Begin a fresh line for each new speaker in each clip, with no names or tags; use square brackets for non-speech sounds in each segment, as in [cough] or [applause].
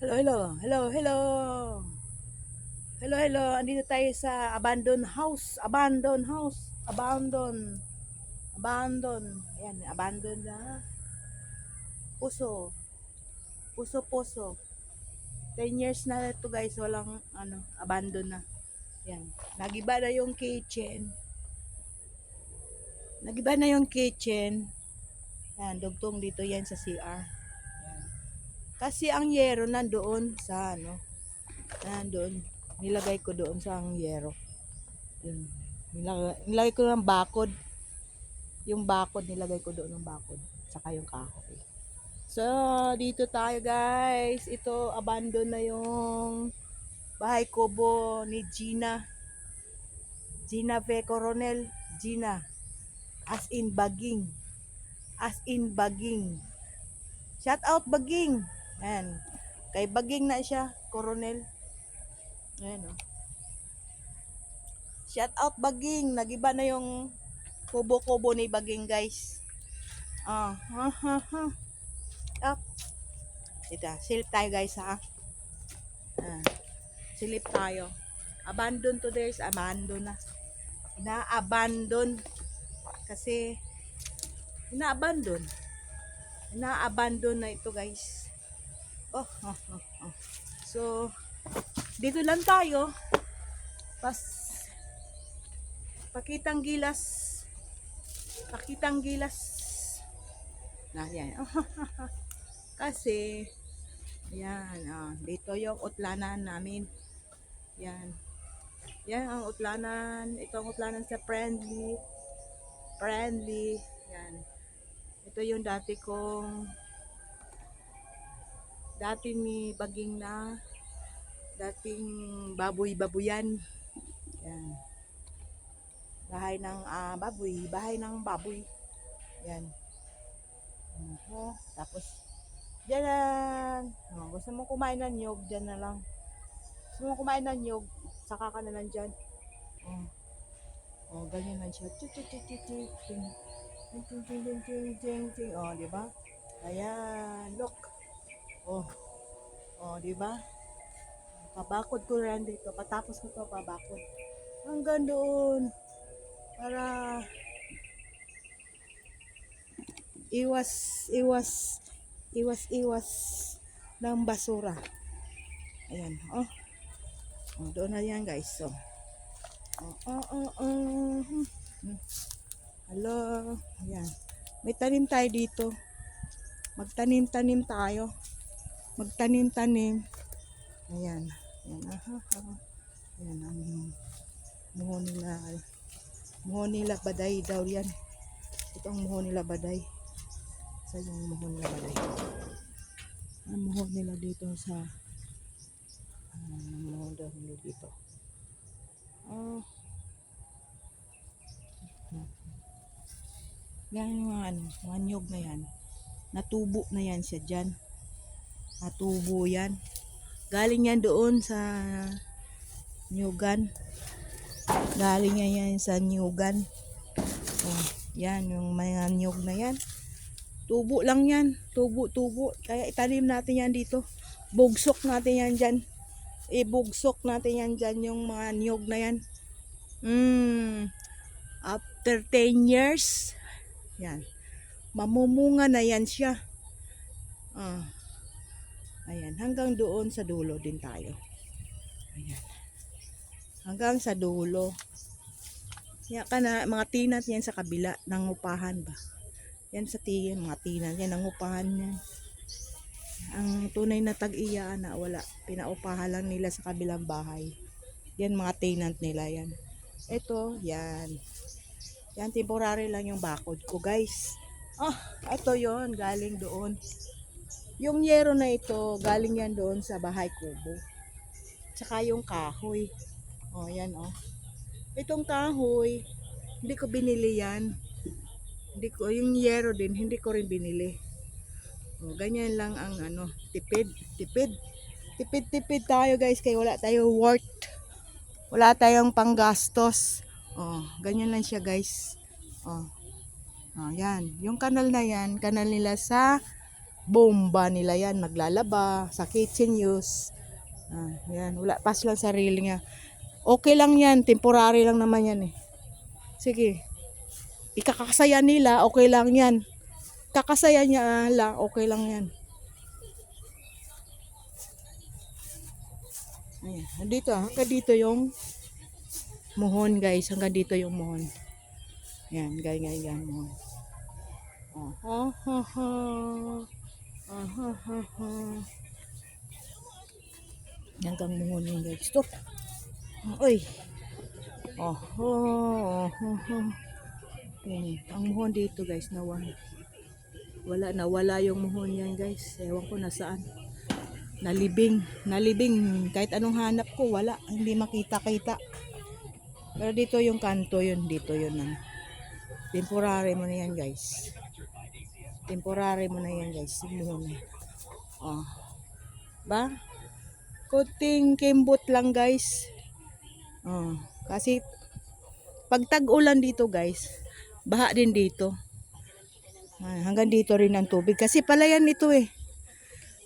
Hello, hello, hello, hello. Hello, hello. Andito tayo sa abandoned house. Abandoned house. Abandon. Abandon. Ayan, abandon na. Puso. Puso, puso. 10 years na ito guys. Walang, ano, abandon na. Ayan. Nagiba na yung kitchen. Nagiba na yung kitchen. Ayan, dugtong dito yan sa CR. Kasi ang yero nandoon sa ano, nandoon. Nilagay ko doon sa ang yero. Yun. Nilagay, nilagay ko ng bakod. Yung bakod, nilagay ko doon ng bakod. Saka yung kahoy. So, dito tayo guys. Ito, abandon na yung bahay kubo ni Gina. Gina V. Coronel. Gina. As in baging. As in baging. Shout out baging. Ayan. Kay baging na siya, Coronel. Ayan o. Shout out baging. Nagiba na yung kubo-kubo ni baging guys. Ah, ha ha ha. Up. Ito, silip tayo guys ha. Ah, silip tayo. Abandon to there's abandon na. Na-abandon. Kasi, na-abandon. Na-abandon na ito guys. Oh, oh, oh, oh. So, dito lang tayo. Pas, pakitang gilas. Pakitang gilas. Na, yan. [laughs] Kasi, yan, ah, dito yung utlanan namin. Yan. Yan ang utlanan. Ito ang utlanan sa friendly. Friendly. Yan. Ito yung dati kong dati ni baging na dating baboy-baboyan. Yan. Bahay ng ah, baboy, bahay ng baboy. Yan. Oho. Tapos Diyan lang. Oh, gusto mo kumain ng nyog, diyan na lang. Gusto mo kumain ng nyog, saka ka na lang dyan. Oh. Oh, ganyan lang siya. Tik, tik, tik, ting. Ting, ting, ting, ting, ting, ting, ting. Oh, di ba? Ayan, look. Oh. Oh, di ba? Pabakod ko rin dito. Patapos ko to, pabakod. Hanggang doon. Para iwas, iwas, iwas, iwas ng basura. Ayan, oh. Oh, doon na yan, guys. So, oh, oh, oh, oh. Hmm. Hello. Ayan. May tanim tayo dito. Magtanim-tanim tayo. Magtanim-tanim. Ayan. Ayan. Aha, aha. Ayan. Ang muho nila. Muho nila baday daw yan. Ito ang muho nila baday. Sa yung muho nila baday. Ang muho nila dito sa ang muho daw nila dito. Oh. Yan yung mga ano, mga nyog na yan. Natubo na yan siya dyan. Natubo yan. Galing yan doon sa nyugan. Galing yan yan sa nyugan. Oh, yan yung mga nyog na yan. Tubo lang yan. Tubo, tubo. Kaya itanim natin yan dito. Bugsok natin yan dyan. Ibugsok natin yan dyan yung mga nyog na yan. Mm. After 10 years, yan. Mamumunga na yan siya. Ah. Ayan, hanggang doon sa dulo din tayo. Ayan. Hanggang sa dulo. Yan ka na, mga tinat yan sa kabila, nangupahan ba? Yan sa tiyan, mga tinat yan, nangupahan yan. Ang tunay na tag-iya na wala, pinaupahan lang nila sa kabilang bahay. Yan mga tenant nila yan. Ito, yan. Yan, temporary lang yung bakod ko, guys. Ah, ito yon galing doon. Yung yero na ito, galing yan doon sa bahay kubo. Tsaka yung kahoy. Oh, yan oh. Itong kahoy, hindi ko binili yan. Hindi ko, yung yero din, hindi ko rin binili. Oh, ganyan lang ang ano, tipid, tipid. Tipid-tipid tayo guys, kaya wala tayo worth. Wala tayong panggastos. Oh, ganyan lang siya guys. Oh. Oh, yan. Yung kanal na yan, kanal nila sa bomba nila yan, maglalaba, sa kitchen use. Ah, yan, wala pa silang sarili nga. Okay lang yan, temporary lang naman yan eh. Sige, ikakasaya nila, okay lang yan. Kakasaya niya lang, okay lang yan. Ayan, dito, hanggang dito yung muhon guys, hanggang dito yung muhon. Yan, ganyan, ganyan, muhon. Ah, ha, ha, ha. Ha, ha, ha. Hanggang muhon yun guys. Stop. Uy. Oh, oh, oh, oh. Ayan, ang muhon dito guys, nawala. Wala, nawala yung muhon yan guys. Ewan ko nasaan. Nalibing, nalibing. Kahit anong hanap ko, wala. Hindi makita-kita. Pero dito yung kanto yun, dito yun. Ang temporary mo na yan guys. Temporary mo na yan guys. Muhon na. Oh. Ba? Kuting kimbot lang guys. Oh. Kasi pag tag-ulan dito guys, baha din dito. Ah, hanggang dito rin ang tubig. Kasi palayan ito eh.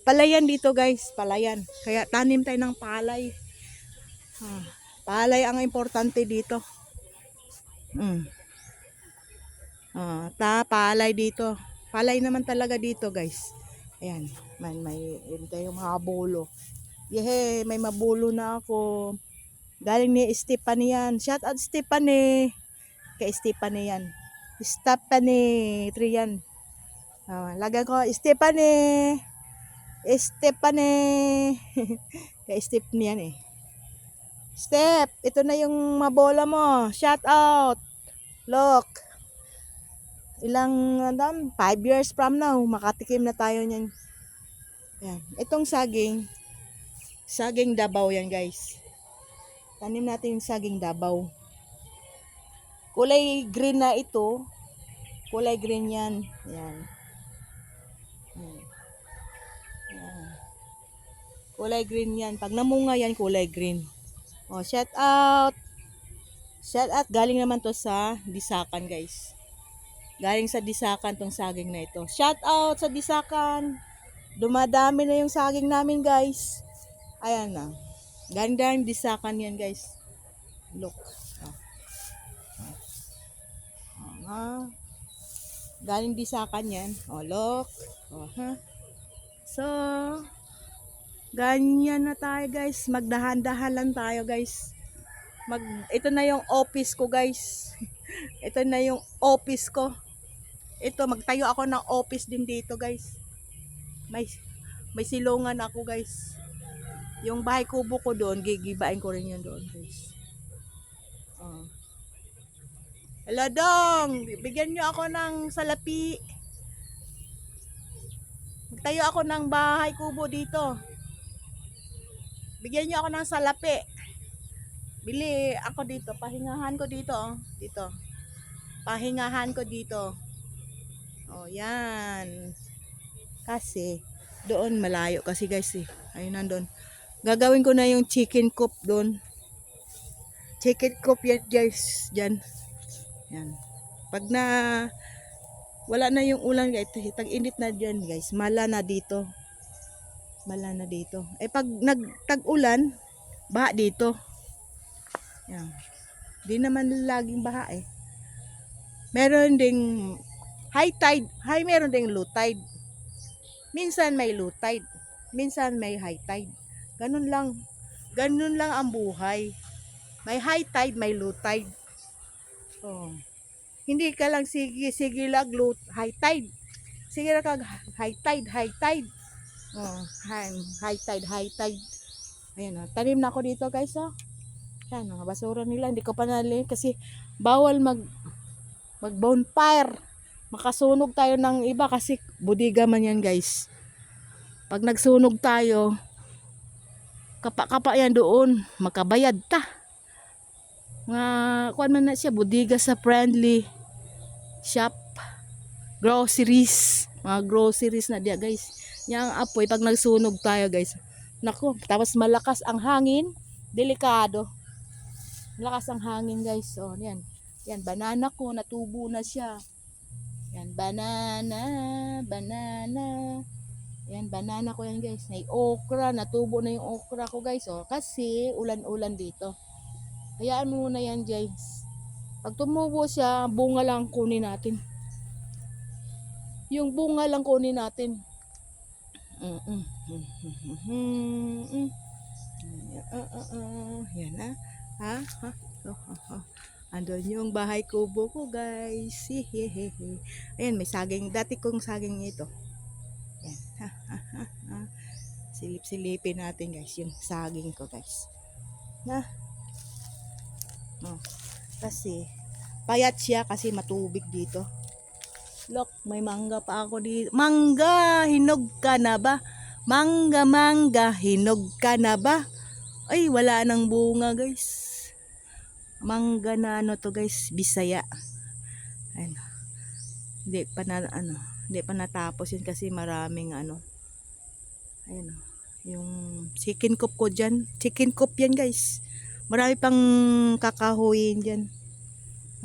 Palayan dito guys, palayan. Kaya tanim tayo ng palay. Ah, palay ang importante dito. Mm. Ah, ta palay dito. Palay naman talaga dito guys. Ayan, man may yun tayong mga bulo. Yehe, may mabulo na ako. Galing ni Stephanie yan. Shout out Stephanie. Kay Stephanie yan. Stephanie Trian. Ah, lagay ko Stephanie. Stephanie. [laughs] Kay Stephanie yan eh. Step, ito na yung mabola mo. Shout out. Look. Ilang, ano, 5 years from now, makatikim na tayo niyan. Yan. Itong saging, saging dabaw yan guys. Tanim natin yung saging dabaw. Kulay green na ito. Kulay green yan. Yan. Yan. Kulay green yan. Pag namunga yan, kulay green. Oh, shout out. Shout out. Galing naman to sa Disakan, guys. Galing sa Disakan tong saging na ito. Shout out sa Disakan. Dumadami na yung saging namin, guys. Ayan na. Galing galing Disakan yan, guys. Look. Oh. Oh, ha. Galing Disakan yan. Oh, look. Oh, ha. So, ganyan na tayo guys. Magdahan-dahan lang tayo guys. Mag, ito na yung office ko guys. [laughs] ito na yung office ko. Ito, magtayo ako ng office din dito guys. May, may silungan ako guys. Yung bahay kubo ko doon, gigibain ko rin yun doon guys. Oh. Hello dong, bigyan nyo ako ng salapi. Magtayo ako ng bahay kubo dito. Bigyan niyo ako ng salapi. Bili ako dito. Pahingahan ko dito. Oh. Dito. Pahingahan ko dito. Oh, yan. Kasi, doon malayo. Kasi guys eh. Ayun nandun. Gagawin ko na yung chicken coop doon. Chicken coop yan guys. Diyan. Yan. Pag na wala na yung ulan guys, tag-init na dyan guys, mala na dito. Mala na dito. Eh pag nagtag-ulan, baha dito. Yan. Di naman laging baha eh. Meron ding high tide, high meron ding low tide. Minsan may low tide, minsan may high tide. Ganun lang. Ganun lang ang buhay. May high tide, may low tide. Oh. Hindi ka lang sige sige lag low high tide. Sige ra kag high tide, high tide. Oh, high, high tide, high tide. Ayan, oh. tanim na ako dito guys, oh. Yan, mga basura nila, hindi ko pa nali kasi bawal mag mag bonfire. Makasunog tayo ng iba kasi budiga man yan guys. Pag nagsunog tayo, kapa-kapa yan doon, makabayad ta. Nga, kuan man na siya, budiga sa friendly shop, groceries, mga groceries na diya guys. Yang apoy, pag nagsunog tayo guys, nako, tapos malakas ang hangin, delikado. Malakas ang hangin guys, oh, yan. Yan, banana ko, natubo na siya. Yan, banana, banana. Yan, banana ko yan guys. May okra, natubo na yung okra ko guys. Oh, kasi ulan-ulan dito. Hayaan mo muna yan guys. Pag tumubo siya, bunga lang kunin natin. Yung bunga lang kunin natin. Mm, mm, mm, mm, mm, mm. Ah, ah, ah. Yan na. Ha? Ha? Oh, oh, oh. Andun yung bahay kubo ko guys. Hehehe. Ayan, may saging. Dati kong saging ito. Yan. Ha, ha, ha, ha. Silip-silipin natin guys yung saging ko guys. Na. Oh. Kasi payat siya kasi matubig dito. Look, may mangga pa ako dito. Mangga, hinog ka na ba? Mangga, mangga, hinog ka na ba? Ay, wala nang bunga guys. Mangga na ano to guys, bisaya. Ano. Hindi pa na ano, hindi pa natapos yun kasi maraming ano. Ayun oh, yung chicken coop ko dyan. Chicken coop yan guys. Marami pang kakahuyin dyan.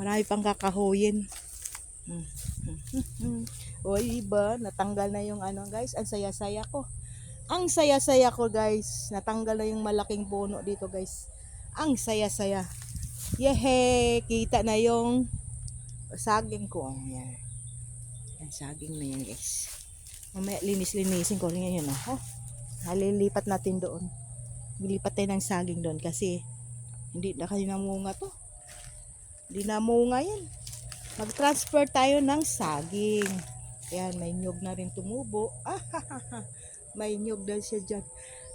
Marami pang kakahuyin. Hmm. [laughs] o iba, natanggal na yung ano guys. Ang saya-saya ko. Ang saya-saya ko guys. Natanggal na yung malaking puno dito guys. Ang saya-saya. Yehe! Kita na yung saging ko. Oh, yan. Yan, saging na yan guys. Mamaya linis-linisin ko rin yan. Oh. Halilipat natin doon. Lilipat tayo ng saging doon kasi hindi na kayo namunga to. Hindi namunga yan. Mag-transfer tayo ng saging. Yan, may nyog na rin tumubo. [laughs] May nyog na siya dyan.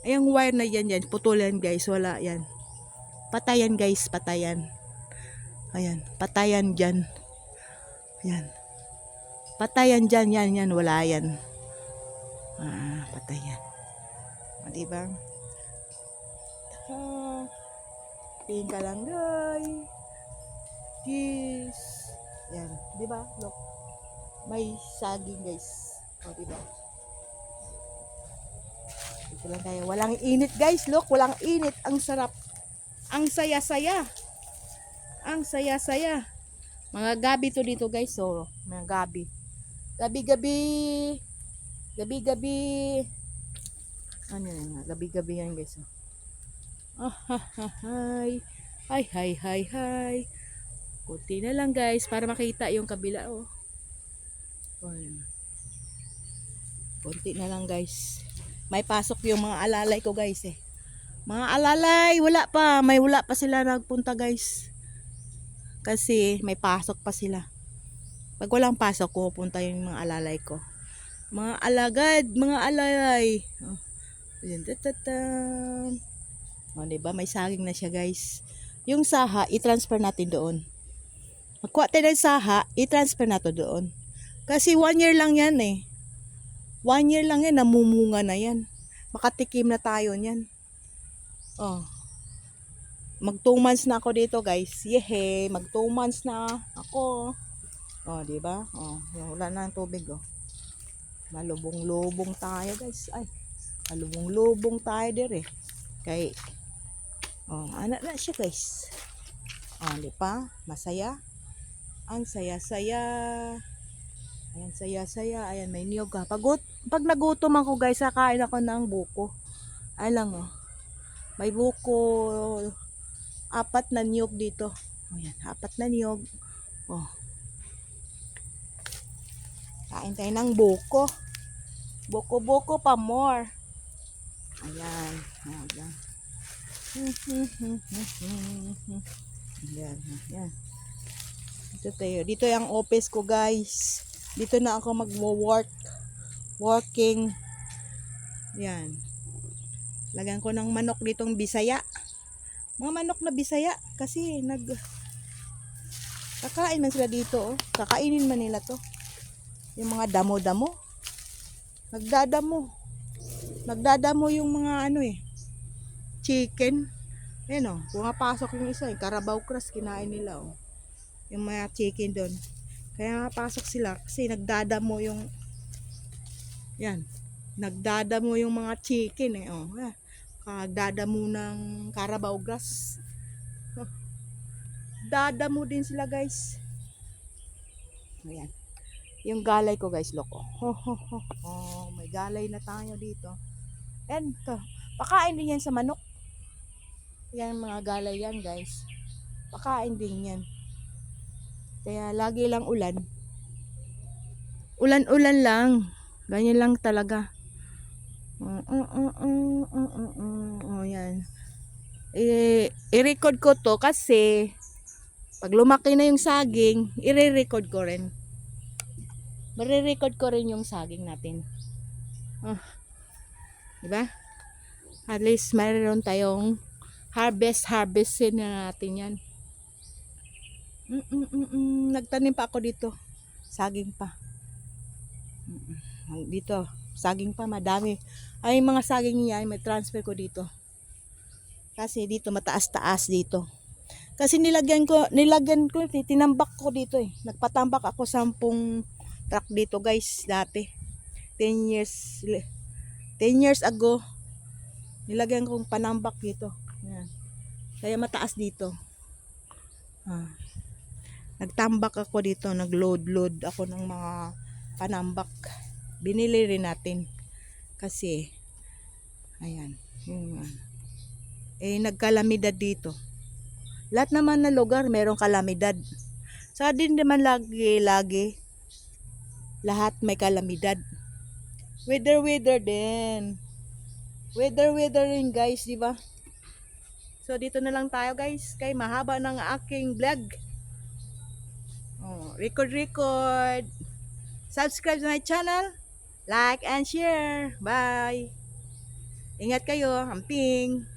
Ay, yung wire na yan, yan. Putulan guys. Wala yan. Patayan guys, patayan. Ayan, patayan dyan. Yan. Patayan dyan, yan, yan. Wala yan. Ah, patayan. O, diba? Ah, tingin ka lang, guys. Yes. Yan. Di ba? Look. May saging, guys. O, di ba? Dito lang tayo. Walang init, guys. Look, walang init. Ang sarap. Ang saya-saya. Ang saya-saya. Mga gabi to dito, guys. So, mga gabi. Gabi-gabi. Gabi-gabi. Ano yan? Gabi-gabi yan, guys. Oh. Ha, ha, hi. Hi, hi, hi, hi. Kunti na lang guys para makita yung kabila oh. Yun. Kunti na lang guys. May pasok yung mga alalay ko guys eh. Mga alalay, wala pa. May wala pa sila nagpunta guys. Kasi may pasok pa sila. Pag walang pasok, pupunta yung mga alalay ko. Mga alagad, mga alalay. Oh. O, diba? May saging na siya guys. Yung saha, i-transfer natin doon. Magkuha tayo ng saha, i-transfer na to doon. Kasi one year lang yan eh. One year lang yan, namumunga na yan. Makatikim na tayo niyan. Oh. Mag two months na ako dito guys. Yehe, mag two months na ako. Oh, di ba? Oh, wala na ang tubig oh. Malubong-lubong tayo guys. Ay, malubong-lubong tayo dire. Kay Oh, anak na siya guys. Oh, di pa? Masaya. Ang saya-saya. Ayan, saya-saya. Ayan, may niyog ha. Pag, pag nagutom ako guys, kakain ako ng buko. Ay lang oh. May buko. Apat na niyog dito. Oh, yan. Apat na niyog. Oh. Kain tayo ng buko. Buko-buko pa more. Ayan. Ayan. Ayan, ayan. Dito tayo. Dito yung office ko, guys. Dito na ako magwo-work. Working. Yan. Lagyan ko ng manok ditong bisaya. Mga manok na bisaya. Kasi nag... Kakain man sila dito, oh. Kakainin man nila to. Yung mga damo-damo. Nagdadamo. Nagdadamo yung mga ano eh chicken. Ayan o, pumapasok yung isa, yung Carabao Cross, kinain nila o. Yung mga chicken doon. Kaya pasok sila kasi nagdadamo yung, yan, nagdadamo yung mga chicken eh. Oh. Kagdadamo ng Carabao Grass. Oh. Dadamo din sila guys. Ayan. Yung galay ko guys, loko. Ho. Oh, may galay na tayo dito. Yan, to. Pakain din yan sa manok. Yan mga galay yan guys. Pakain din yan. Kaya lagi lang ulan. Ulan-ulan lang. Ganyan lang talaga. Uh, yan. I-record ko to kasi pag lumaki na yung saging, i-record ko rin. Marirecord ko rin yung saging natin. Ah. Diba? At least mayroon tayong harvest, harvestin na natin yan. Mm, mm, mm, mm. Nagtanim pa ako dito. Saging pa. Mm, mm. Dito, saging pa, madami. Ay, mga saging niya, may transfer ko dito. Kasi dito, mataas-taas dito. Kasi nilagyan ko, nilagyan ko, tinambak ko dito eh. Nagpatambak ako sampung truck dito guys, dati. 10 years, 10 years ago, nilagyan kong panambak dito. Yan. Kaya mataas dito. Ah. Nagtambak ako dito, nagload-load ako ng mga panambak. Binili rin natin. Kasi, ayan, yung, eh, nagkalamidad dito. Lahat naman na lugar, merong kalamidad. Sa din naman lagi-lagi, lahat may kalamidad. Weather, weather din. Weather, weather rin guys, di ba? So, dito na lang tayo guys. Kay mahaba ng aking vlog. Oh, record, record. Subscribe to my channel. Like and share. Bye. Ingat kayo. Amping.